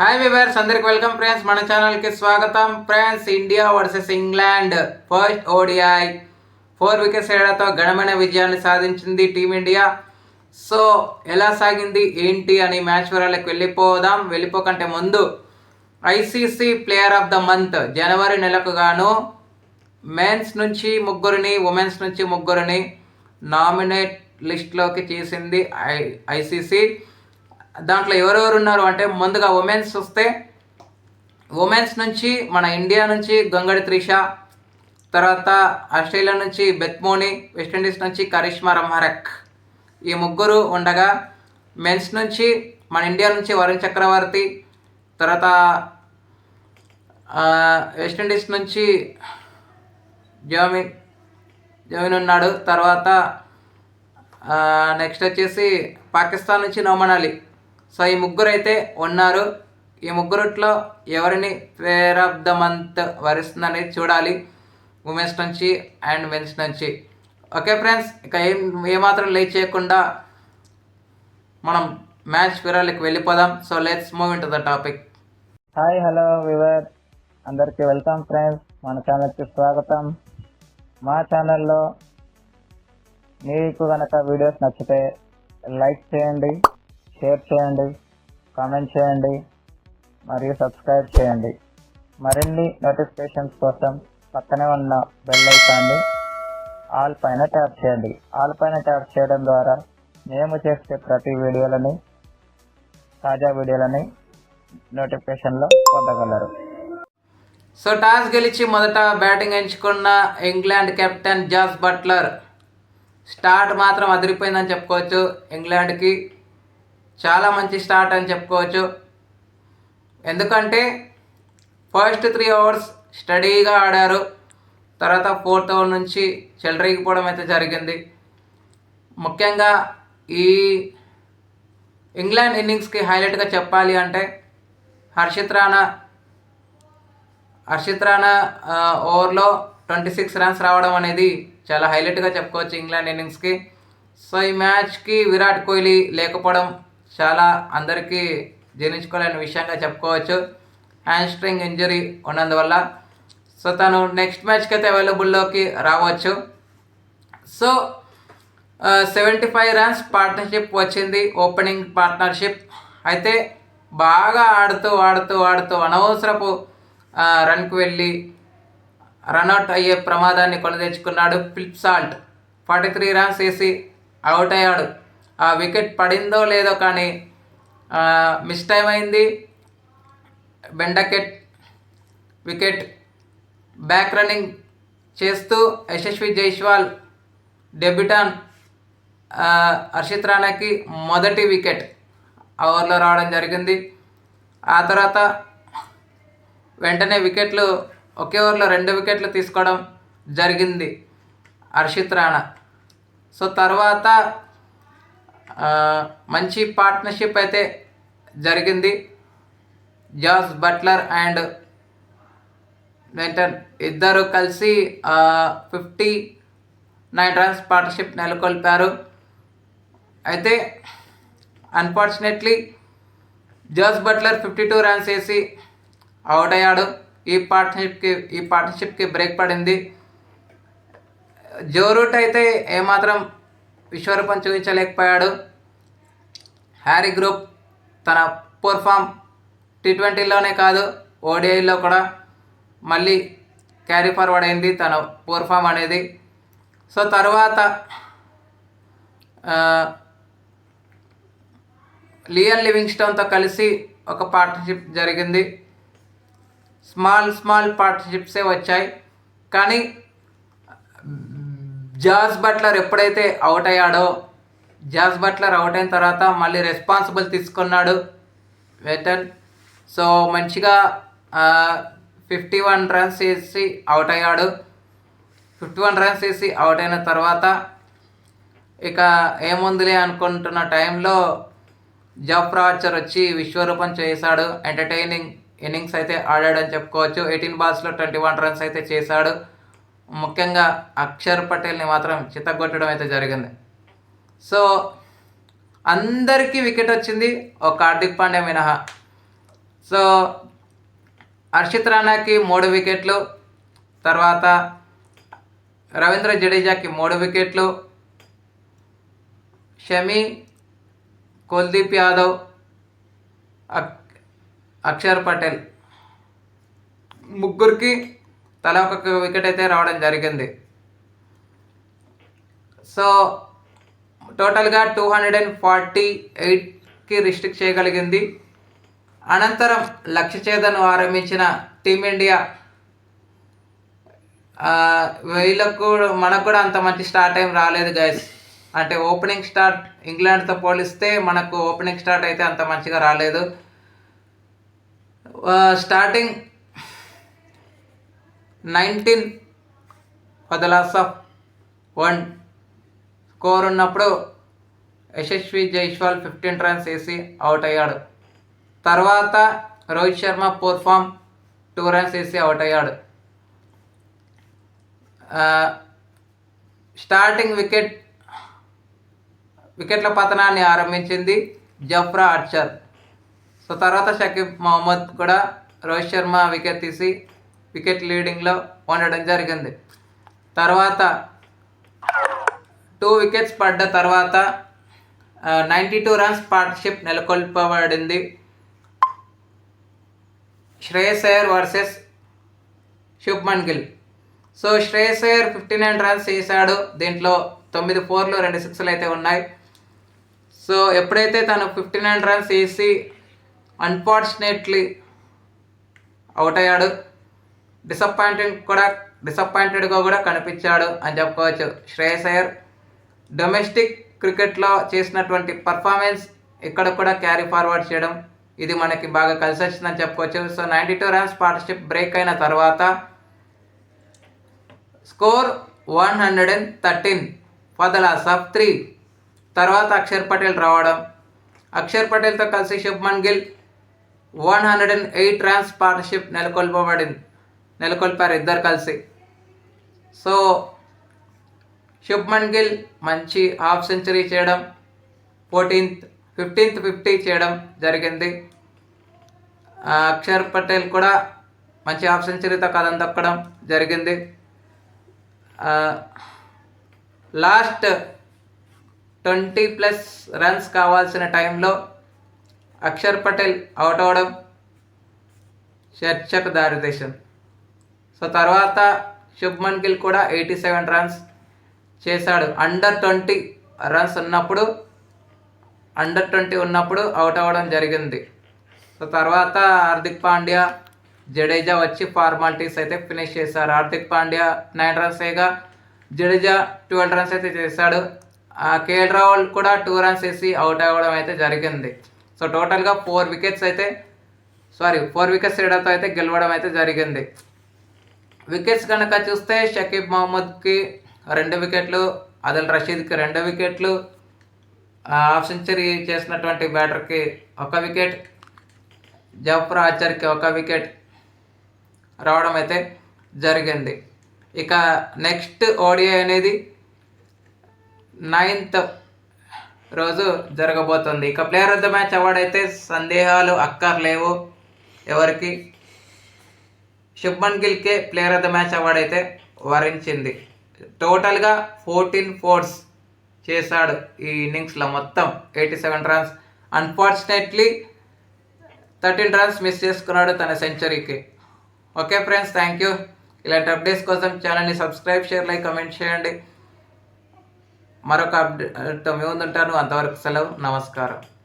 Hi viewers అందరికి welcome friends మన ఛానల్కి స్వాగతం. Friends India versus England first ODI four wickets తేడాతో ఘనమైన విజయాన్ని సాధించింది టీమిండియా సో ఎలా సాగింది? ఏంటి? అని మ్యాచ్ వివరాలకు వెళ్ళిపోదాం. వెళ్ళిపోకంటే ముందు ICC player of the month జనవరి నెలకు గాను మెన్స్ నుంచి ముగ్గురిని ఉమెన్స్ నుంచి ముగ్గురిని నామినేట్ లిస్ట్లోకి చేసింది ఐ ఐసీసీ దాంట్లో ఎవరెవరు ఉన్నారు అంటే ముందుగా ఉమెన్స్ వస్తే ఉమెన్స్ నుంచి మన ఇండియా నుంచి గంగడి త్రిష తర్వాత ఆస్ట్రేలియా నుంచి బెత్మోని వెస్టిండీస్ నుంచి కరిష్మా రమ్హరక్ ఈ ముగ్గురు ఉండగా మెన్స్ నుంచి మన ఇండియా నుంచి వరుణ్ చక్రవర్తి తర్వాత వెస్టిండీస్ నుంచి జోమిన్ జోమిన్ ఉన్నాడు. తర్వాత నెక్స్ట్ వచ్చేసి పాకిస్తాన్ నుంచి నోమన్ అలీ. సో ఈ ముగ్గురు అయితే ఉన్నారు. ఈ ముగ్గురుట్లో ఎవరిని ప్లేయర్ ఆఫ్ ద మంత్ వరిస్తుందనేది చూడాలి. ఉమెన్స్ నుంచి అండ్ మెన్స్ నుంచి. ఓకే ఫ్రెండ్స్ ఇక ఏం ఏమాత్రం లేట్ చేయకుండా మనం మ్యాచ్ వివరాలకు వెళ్ళిపోదాం. So let's move in to the topic hi hello viewer అందరికీ వెల్కమ్ ఫ్రెండ్స్. మన ఛానల్కి స్వాగతం. మా ఛానల్లో మీకు కనుక వీడియోస్ నచ్చితే లైక్ చేయండి. షేర్ చేయండి కామెంట్ చేయండి మరియు సబ్స్క్రైబ్ చేయండి. మరిన్ని నోటిఫికేషన్స్ కోసం పక్కనే ఉన్న బెల్ ఐకాన్ని ఆల్ పైన ట్యాప్ చేయండి. ఆల్ పైన ట్యాప్ చేయడం ద్వారా మేము చేసే ప్రతి వీడియోలని తాజా వీడియోలని నోటిఫికేషన్లో పొందగలరు. సో టాస్ గెలిచి మొదట బ్యాటింగ్ ఎంచుకున్న England captain Jos Buttler. Start మాత్రం అదిరిపోయిందని చెప్పుకోవచ్చు. ఇంగ్లాండ్కి చాలా మంచి స్టార్ట్ అని చెప్పుకోవచ్చు. ఎందుకంటే ఫస్ట్ త్రీ అవర్స్ స్టడీగా ఆడారు. తర్వాత ఫోర్త్ ఓవర్ నుంచి చెలరేగిపోవడం అయితే జరిగింది. ముఖ్యంగా ఈ ఇంగ్లాండ్ ఇన్నింగ్స్కి హైలైట్గా చెప్పాలి అంటే హర్షిత్ రాణా హర్షిత్ రాణా ఓవర్లో ట్వంటీ సిక్స్ రన్స్ రావడం అనేది చాలా హైలైట్గా చెప్పుకోవచ్చు ఇంగ్లాండ్ ఇన్నింగ్స్కి సో ఈ మ్యాచ్కి విరాట్ కోహ్లీ లేకపోవడం చాలా అందరికీ జీర్ణించుకోలేని విషయంగా చెప్పుకోవచ్చు. హ్యాండ్ స్ట్రింగ్ ఇంజరీ ఉన్నందువల్ల సో తను నెక్స్ట్ మ్యాచ్కి అయితే అవైలబుల్లోకి రావచ్చు. So seventy five runs partnership వచ్చింది ఓపెనింగ్ పార్ట్నర్షిప్ అయితే బాగా ఆడుతూ ఆడుతూ ఆడుతూ అనవసరపు రన్కు రన్కి వెళ్ళి రన్అట్ అయ్యే ప్రమాదాన్ని కొని తెచ్చుకున్నాడు Philip Salt forty three runs వేసి అవుట్ అయ్యాడు. ఆ వికెట్ పడిందో లేదో కానీ మిస్ టైం అయింది. Ben Duckett wicket back running చేస్తూ యశస్వి జైస్వాల్ డెబ్యూటాన్ హర్షిత్ రాణాకి మొదటి వికెట్ ఓవర్లో రావడం జరిగింది. ఆ తర్వాత వెంటనే వికెట్లు ఒకే ఓవర్లో రెండు వికెట్లు తీసుకోవడం జరిగింది హర్షిత్ రాణా. సో తర్వాత మంచి పార్ట్నర్షిప్ అయితే జరిగింది. జాస్ బట్లర్ అండ్ వెంటన్ ఇద్దరు కలిసి ఫిఫ్టీ నైన్ రన్స్ పార్ట్నర్షిప్ నెలకొల్పారు. అయితే unfortunately Jos Buttler fifty two runs వేసి అవుట్ అయ్యాడు. ఈ పార్ట్నర్షిప్కి ఈ పార్ట్నర్షిప్కి బ్రేక్ పడింది. జో రూట్ అయితే ఏమాత్రం విశ్వరూపం చూపించలేకపోయాడు. హ్యారీ గ్రూప్ తన పర్ఫామ్ టీ ట్వంటీలోనే కాదు ఓడిఐలో కూడా మళ్ళీ క్యారీ ఫార్వర్డ్ అయింది తన పర్ఫామ్ అనేది. సో తర్వాత లియన్ లివింగ్స్టోన్తో కలిసి ఒక పార్ట్నర్షిప్ జరిగింది. స్మాల్ స్మాల్ పార్ట్నర్షిప్సే వచ్చాయి. కానీ జార్జ్ బట్లర్ ఎప్పుడైతే అవుట్ అయ్యాడో జాస్ బట్లర్ అవుట్ అయిన తర్వాత మళ్ళీ రెస్పాన్సిబుల్ తీసుకున్నాడు వెటన్. సో మంచిగా ఫిఫ్టీ వన్ రన్స్ వేసి అవుట్ అయ్యాడు. ఫిఫ్టీ వన్ రన్స్ వేసి అవుట్ అయిన తర్వాత ఇక ఏముందిలే అనుకుంటున్న టైంలో జఫ్రా ఆర్చర్ వచ్చి విశ్వరూపం చేశాడు. ఎంటర్టైనింగ్ ఇన్నింగ్స్ అయితే ఆడాడని చెప్పుకోవచ్చు. ఎయిటీన్ బాల్స్లో ట్వంటీ వన్ రన్స్ అయితే చేశాడు. ముఖ్యంగా అక్షర్ పటేల్ని మాత్రం చిత్తగొట్టడం అయితే జరిగింది. సో అందరికీ వికెట్ వచ్చింది ఒక హార్దిక్ పాండ్యా మినహా. సో హర్షిత్ రాణాకి మూడు వికెట్లు తర్వాత రవీంద్ర జడేజాకి మూడు వికెట్లు షమి కుల్దీప్ యాదవ్ అక్ అక్షర్ పటేల్ ముగ్గురికి తలా ఒక వికెట్ అయితే రావడం జరిగింది. సో టోటల్గా టూ హండ్రెడ్ అండ్ ఫార్టీ ఎయిట్కి రిస్ట్రిక్ట్ చేయగలిగింది. అనంతరం లక్ష్య చేదను ఆరంభించిన టీమిండియా వీళ్ళకు కూడా మనకు కూడా అంత మంచి స్టార్ట్ ఏం రాలేదు గైస్ అంటే ఓపెనింగ్ స్టార్ట్ ఇంగ్లాండ్తో పోలిస్తే మనకు ఓపెనింగ్ స్టార్ట్ అయితే అంత మంచిగా రాలేదు. Starting nineteen for the loss of one score ఉన్నప్పుడు యశస్వి జైస్వాల్ ఫిఫ్టీన్ రన్స్ వేసి అవుట్ అయ్యాడు. తర్వాత Rohit Sharma four two runs వేసి అవుట్ అయ్యాడు. స్టార్టింగ్ వికెట్ వికెట్ల పతనాన్ని ఆరంభించింది జఫ్రా ఆర్చర్ సో తర్వాత షకీబ్ మహమ్మద్ కూడా రోహిత్ శర్మ వికెట్ తీసి వికెట్ లీడింగ్లో ఉండడం జరిగింది. తర్వాత టూ వికెట్స్ పడ్డ తర్వాత ninety two runs partnership నెలకొల్పబడింది. Shreyas Iyer versus Shubman Gill so Shreyas Iyer fifty nine runs వేశాడు దీంట్లో తొమ్మిది ఫోర్లు రెండు సిక్స్లు అయితే ఉన్నాయి. సో ఎప్పుడైతే తను ఫిఫ్టీ నైన్ రన్స్ వేసి అన్ఫార్చునేట్లీ అవుట్ అయ్యాడు డిసప్పాయింటింగ్ కూడా డిసప్పాయింటెడ్గా కూడా కనిపించాడు అని చెప్పుకోవచ్చు. శ్రేయస్ అయ్యర్ డొమెస్టిక్ క్రికెట్లో చేసినటువంటి పర్ఫార్మెన్స్ ఇక్కడ కూడా క్యారీ ఫార్వర్డ్ చేయడం ఇది మనకి బాగా కలిసి వచ్చిందని చెప్పుకోవచ్చు. So ninety two runs partnership break అయిన తర్వాత score one hundred and thirteen for the loss of three తర్వాత అక్షర్ పటేల్ రావడం. అక్షర్ పటేల్తో కలిసి Shubman Gill one hundred and eight runs partnership నెలకొల్పబడింది నెలకొల్పారు ఇద్దరు కలిసి. సో శుభ్మన్ గిల్ మంచి హాఫ్ సెంచరీ చేయడం ఫోర్టీన్త్ ఫిఫ్టీన్త్ ఫిఫ్టీ చేయడం జరిగింది. అక్షర్ పటేల్ కూడా మంచి హాఫ్ సెంచరీతో కథం తొక్కడం జరిగింది. లాస్ట్ ట్వంటీ ప్లస్ రన్స్ కావాల్సిన టైంలో అక్షర్ పటేల్ అవుట్ అవడం చర్చకు దారితీసింది. సో తర్వాత శుభ్మన్ గిల్ కూడా ఎయిటీ సెవెన్ రన్స్ చేశాడు. అండర్ ట్వంటీ రన్స్ ఉన్నప్పుడు అండర్ ట్వంటీ ఉన్నప్పుడు అవుట్ అవ్వడం జరిగింది. సో తర్వాత హార్దిక్ పాండ్యా జడేజా వచ్చి ఫార్మాలిటీస్ అయితే ఫినిష్ చేశారు. హార్దిక్ పాండ్యా నైన్ రన్స్ వేయగా జడేజా ట్వెల్వ్ రన్స్ అయితే చేశాడు. ఆ కేఎల్ రాహుల్ కూడా టూ రన్స్ వేసి అవుట్ అవ్వడం అయితే జరిగింది. సో టోటల్గా ఫోర్ వికెట్స్ అయితే సారీ ఫోర్ వికెట్స్ తేడాతో అయితే గెలవడం అయితే జరిగింది. వికెట్స్ కనుక చూస్తే షకీబ్ మహమ్మద్కి రెండు వికెట్లు అదిల్ రషీద్కి రెండు వికెట్లు. హాఫ్ సెంచరీ చేసినటువంటి బ్యాటర్కి ఒక వికెట్ జఫర్ ఆచర్కి ఒక వికెట్ రావడం అయితే జరిగింది. ఇక నెక్స్ట్ ఓడిఐ అనేది నైన్త్ రోజు జరగబోతుంది. ఇక player of the match award అయితే సందేహాలు అక్కర్లేవు ఎవరికి. Shubman గిల్కే player of the match award అయితే వరించింది. టోటల్గా ఫోర్టీన్ ఫోర్స్ చేశాడు ఈ ఇన్నింగ్స్లో మొత్తం eighty seven runs. Unfortunately thirteen runs miss చేసుకున్నాడు తన సెంచరీకి. ఓకే ఫ్రెండ్స్ థ్యాంక్ యూ ఇలాంటి అప్డేట్స్ కోసం ఛానల్ని సబ్స్క్రైబ్ షేర్ లైక్ కమెంట్ చేయండి. మరొక అప్డేట్తో మీ ఉంటాను. అంతవరకు సెలవు. నమస్కారం.